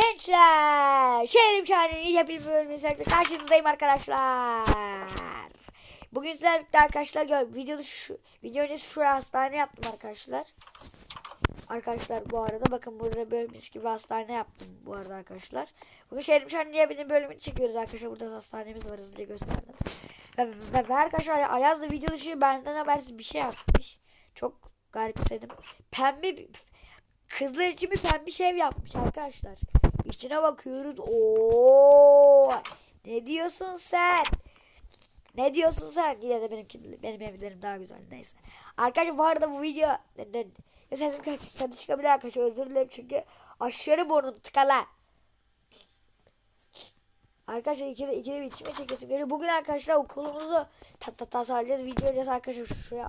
Gençler, şehrim şahirin yepyeni bir bölümüyle karşınızdayım arkadaşlar. Bugün sizlerle arkadaşlar gör, videoda şu, video öncesi şuraya hastane yaptım arkadaşlar. Arkadaşlar bu arada bakın burada böyle mis gibi hastane yaptım bu arada arkadaşlar. Bugün şehrim şahirin yepyeni bölümünü çekiyoruz arkadaşlar. Burada hastanemiz var hızlıca gösterdim. Ve, ve, ve arkadaşlar Ayaz da video dışı benden habersiz bir şey yapmış. Çok garipsedim. Pembe Kızlar için bir pembe şey yapmış arkadaşlar. İçine bakıyoruz. Oo! Ne diyorsun sen? Ne diyorsun sen? Yine de benimki benim evlerim daha güzel neyse. Arkadaşlar bu arada bu video ne- sesim kötü çıkabilir arkadaşlar özür dilerim çünkü aşırı burnum tıkala. Arkadaşlar ikide, ikide bir içime çekesim geliyor. Bugün arkadaşlar okulumuzu ta, ta, tasarlayacağız. Video öncesi arkadaşlar şuraya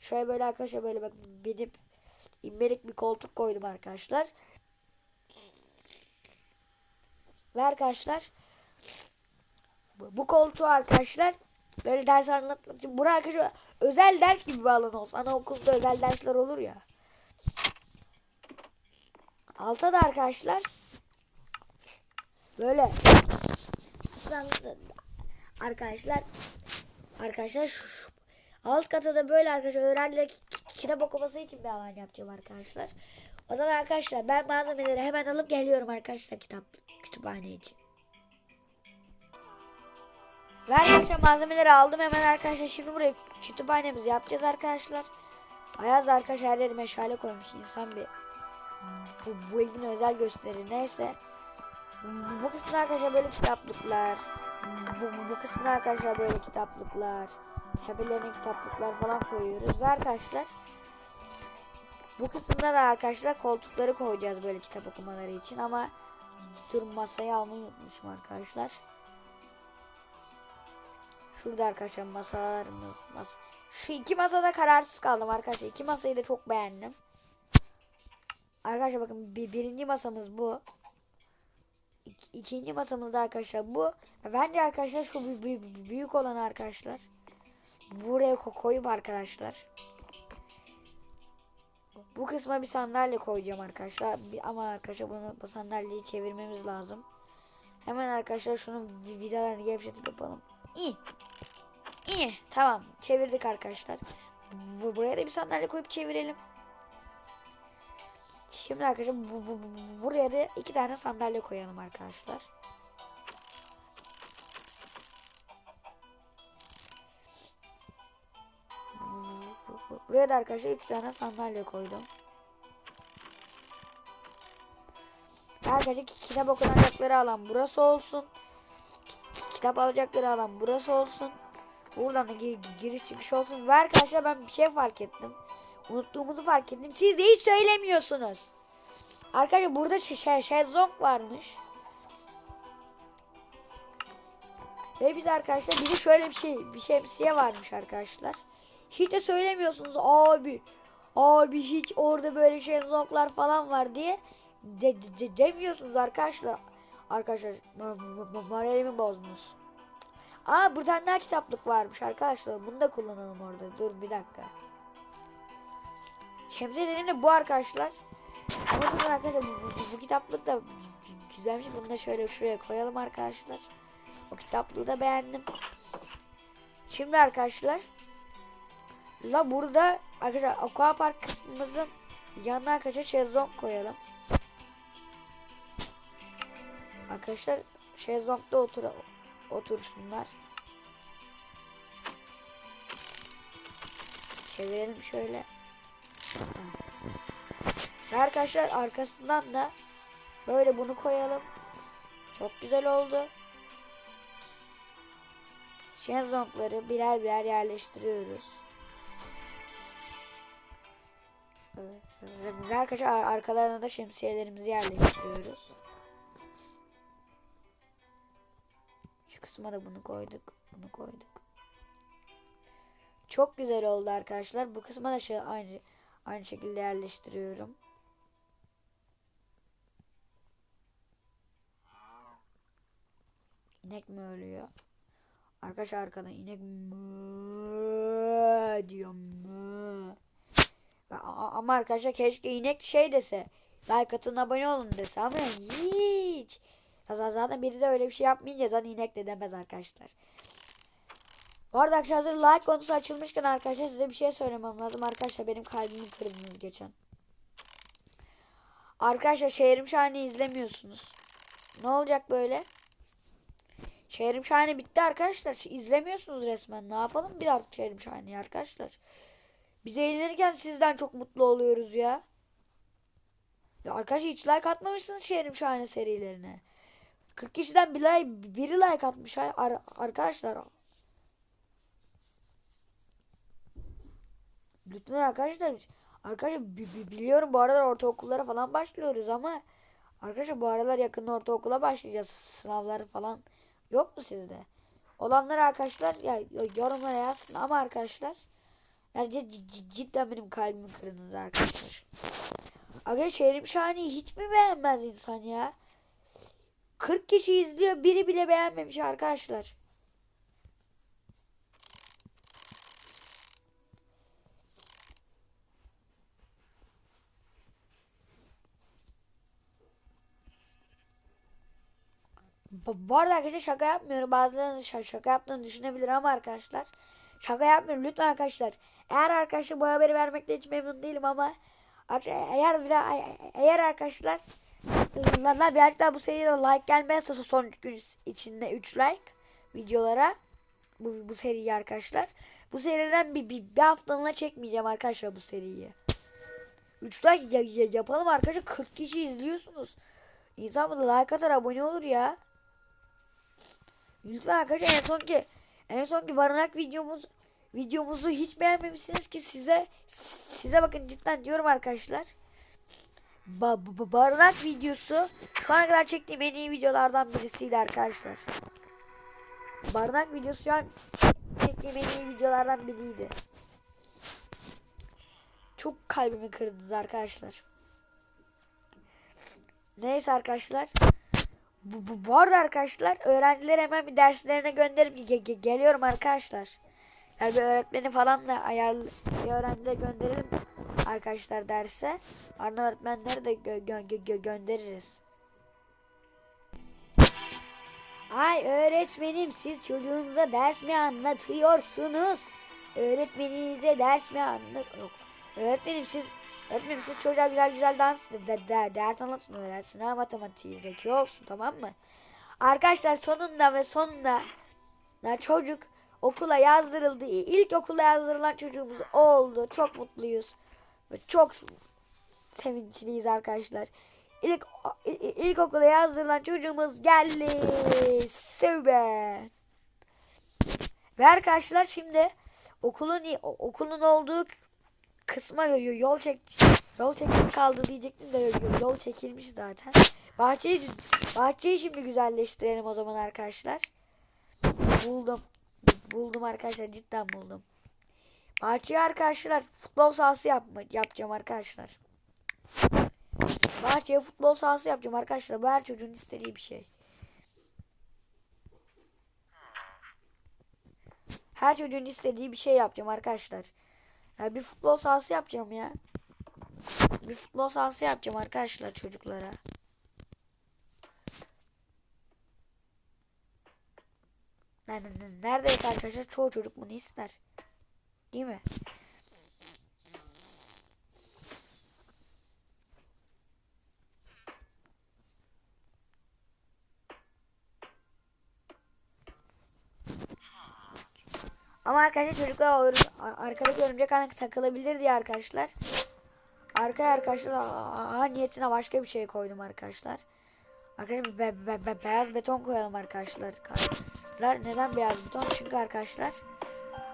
şuraya böyle arkadaşlar böyle bak benim immelik bir koltuk koydum arkadaşlar. Ve arkadaşlar bu, koltuğu arkadaşlar böyle ders anlatmak için buraya arkadaşlar özel ders gibi bir alan olsun. Anaokulunda özel dersler olur ya. Alta da arkadaşlar böyle arkadaşlar arkadaşlar şu, şu alt kata da böyle arkadaşlar öğrenciler ki- kitap okuması için bir alan yapacağım arkadaşlar. O zaman arkadaşlar ben malzemeleri hemen alıp geliyorum arkadaşlar kitap kütüphane için. Ve arkadaşlar malzemeleri aldım hemen arkadaşlar. Şimdi buraya kütüphanemizi yapacağız arkadaşlar. Ayaz da arkadaşlar her yeri meşale koymuş. İnsan bir bu, bu ilgini özel gösterir. Neyse. Bu kısmına arkadaşlar böyle kitaplıklar. Bu, bu, bu kısmına arkadaşlar böyle kitaplıklar. Tepelerine kitaplıklar falan koyuyoruz. Ve arkadaşlar bu kısımda da arkadaşlar koltukları koyacağız böyle kitap okumaları için ama dur masayı almayı unutmuşum arkadaşlar. Şurada arkadaşlar masalarımız. Mas Şu iki masada kararsız kaldım arkadaşlar. İki masayı da çok beğendim. Arkadaşlar bakın bir, birinci masamız bu. İk, ikinci masamız da arkadaşlar bu. Bence arkadaşlar şu bü- bü- büyük olan arkadaşlar. Buraya ko- koyup arkadaşlar. Bu kısma bir sandalye koyacağım arkadaşlar. Ama arkadaşlar bunu bu sandalyeyi çevirmemiz lazım. Hemen arkadaşlar şunun vi- vidalarını gevşetip yapalım. İyi. İyi. Tamam. Çevirdik arkadaşlar. Bu, buraya da bir sandalye koyup çevirelim. Şimdi arkadaşlar bu, bu, bu- buraya da iki tane sandalye koyalım arkadaşlar. Buraya da arkadaşlar üç tane sandalye koydum. Arkadaşlar kitap okunacakları alan burası olsun. Kitap alacakları alan burası olsun. Buradan da gir- giriş çıkış olsun. Ve arkadaşlar ben bir şey fark ettim. Unuttuğumuzu fark ettim. Siz de hiç söylemiyorsunuz. Arkadaşlar burada şe- şe- şezlong varmış. Ve biz arkadaşlar bir de şöyle bir şey bir şemsiye varmış arkadaşlar. Hiç de söylemiyorsunuz abi. Abi hiç orada böyle şezlonglar falan var diye de, de- de- demiyorsunuz arkadaşlar. Arkadaşlar mo- mo- mo- moralimi bozdunuz. Aa bir tane daha kitaplık varmış arkadaşlar. Bunu da kullanalım orada. Dur bir dakika. Şemsiye dediğim de bu arkadaşlar. Ama durun arkadaşlar bu, bu- bu kitaplık da güzelmiş. Bunu da şöyle şuraya koyalım arkadaşlar. O kitaplığı da beğendim. Şimdi arkadaşlar La burada arkadaşlar aquapark kısmımızın yanına arkadaşlar şezlong koyalım. Arkadaşlar şezlongda otur otursunlar. Çevirelim şöyle. Ve arkadaşlar arkasından da böyle bunu koyalım. Çok güzel oldu. Şezlongları birer birer yerleştiriyoruz. Arkadaşlar ar- arkalarına da şemsiyelerimizi yerleştiriyoruz. Şu kısma da bunu koyduk. Bunu koyduk. Çok güzel oldu arkadaşlar. Bu kısma da şey aynı aynı şekilde yerleştiriyorum. İnek mi ölüyor? Arkadaşlar arkada inek mö diyor mö. Ama arkadaşlar keşke inek şey dese. Like atın abone olun dese ama hiç Zaten, biri de öyle bir şey yapmayınca zaten inek de demez arkadaşlar. Bu arada arkadaşlar hazır like konusu açılmışken arkadaşlar size bir şey söylemem lazım. Arkadaşlar benim kalbimi kırdınız geçen. Arkadaşlar Şehrim Şahin'i izlemiyorsunuz. Ne olacak böyle? Şehrim Şahin'i bitti arkadaşlar. İzlemiyorsunuz resmen. Ne yapalım bir artık Şehrim Şahin'i arkadaşlar. Biz eğlenirken sizden çok mutlu oluyoruz ya. Ya arkadaşlar hiç like atmamışsınız Şehrim Şahin'i serilerine. 40 kişiden bir like, biri like atmış ar- arkadaşlar. Lütfen arkadaşlar. Arkadaşlar bi- bi- biliyorum bu aralar ortaokullara falan başlıyoruz ama arkadaşlar bu aralar yakında ortaokula başlayacağız. Sınavları falan yok mu sizde? Olanlar arkadaşlar ya yorumlara yazsın ama arkadaşlar yani cidden benim kalbimi kırdınız arkadaşlar. Arkadaşlar Şehrim Şahin'i hiç mi beğenmez insan ya? 40 kişi izliyor biri bile beğenmemiş arkadaşlar. Bu arada arkadaşlar şaka yapmıyorum. Bazılarınız şaka yaptığını düşünebilir ama arkadaşlar. Şaka yapmıyorum. Lütfen arkadaşlar. Eğer arkadaşlar bu haberi vermekte hiç memnun değilim ama eğer eğer arkadaşlar la birazcık daha bu seride like gelmezse son gün içinde 3 like videolara bu, bu seriyi arkadaşlar. Bu seriden bir, bir, bir haftalığına çekmeyeceğim arkadaşlar bu seriyi. 3 like ya, ya- yapalım arkadaşlar 40 kişi izliyorsunuz. İnsan bu like atar abone olur ya. Lütfen arkadaşlar en sonki en sonki barınak videomuz videomuzu hiç beğenmemişsiniz ki size size bakın cidden diyorum arkadaşlar. Ba ba- barınak videosu şu ana kadar çektiğim en iyi videolardan birisiydi arkadaşlar. Barınak videosu şu an çektiğim en iyi videolardan biriydi. Çok kalbimi kırdınız arkadaşlar. Neyse arkadaşlar. Bu, bu, bu arada arkadaşlar öğrencileri hemen bir derslerine gönderip ge- ge- geliyorum arkadaşlar. Yani bir öğretmeni falan da ayarlı bir öğrencileri gönderelim arkadaşlar derse. Arna öğretmenleri de gö- gö- gö- göndeririz. Ay öğretmenim siz çocuğunuza ders mi anlatıyorsunuz? Öğretmeninize ders mi anlat... Yok. Öğretmenim siz Öğretmenim siz çocuğa güzel güzel dans de, de, ders anlatın öğrensin ha matematiği zeki olsun tamam mı? Arkadaşlar sonunda ve sonunda ya çocuk okula yazdırıldı. İlk okula yazdırılan çocuğumuz oldu. Çok mutluyuz. Ve çok sevinçliyiz arkadaşlar. İlk ilk okula yazdırılan çocuğumuz geldi. Sevbe. Ve arkadaşlar şimdi okulun okulun olduğu kısma yo- yol çek yol çekmek kaldı diyecektim de yo- yol çekilmiş zaten. Bahçeyi bahçeyi şimdi güzelleştirelim o zaman arkadaşlar. Buldum. Buldum arkadaşlar cidden buldum. Bahçeye arkadaşlar futbol sahası yapma, yapacağım arkadaşlar. Bahçeye futbol sahası yapacağım arkadaşlar. Bu her çocuğun istediği bir şey. Her çocuğun istediği bir şey yapacağım arkadaşlar. Ya bir futbol sahası yapacağım ya. Bir futbol sahası yapacağım arkadaşlar çocuklara. Neredeyse arkadaşlar çoğu çocuk bunu ister. Değil mi? Ama arkadaşlar çocuklar arkadaki örümcek ağına takılabilir diye arkadaşlar. Arkaya arkadaşlar ağ niyetine başka bir şey koydum arkadaşlar. Arkadaşlar be, be, be, beyaz beton koyalım arkadaşlar. Neden beyaz beton? Çünkü arkadaşlar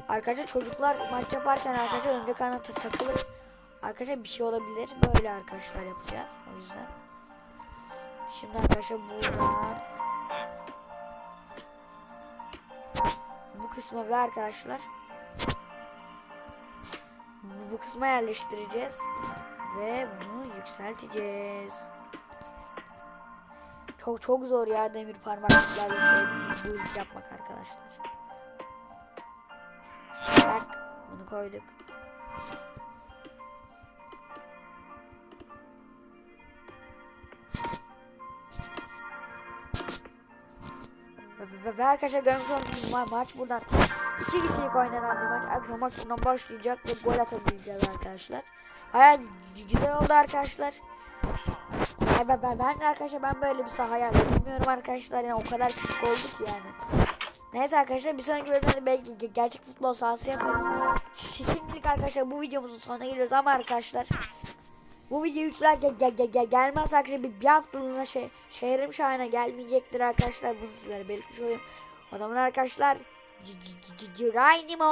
Arkadaşlar çocuklar maç yaparken arkadaşlar örümcek ağına ta- takılır. Arkadaşlar bir şey olabilir. Böyle arkadaşlar yapacağız. O yüzden. Şimdi arkadaşlar buradan kısma ve arkadaşlar bu, kısma yerleştireceğiz ve bunu yükselteceğiz. Çok çok zor ya demir parmaklıklarla build yapmak arkadaşlar. Bak bunu koyduk. Ve, arkadaşlar görmüş olduğunuz ma- maç buradan iki kişilik oynanan bir maç. Arkadaşlar maç buradan başlayacak ve gol atabileceğiz arkadaşlar. Hayal güzel oldu arkadaşlar. Yani ben, ben, ben arkadaşlar ben böyle bir saha hayal edemiyorum arkadaşlar. Yani o kadar küçük oldu ki yani. Neyse arkadaşlar bir sonraki bölümde belki ge- gerçek futbol sahası yaparız. Şimdilik arkadaşlar bu videomuzun sonuna geliyoruz ama arkadaşlar bu video 3 like ge- ge- ge- gelmez arkadaşlar bir, bir haftalığına şey, şehrim şahane gelmeyecektir arkadaşlar bunu sizlere belirtmiş olayım. O zaman arkadaşlar Geronimo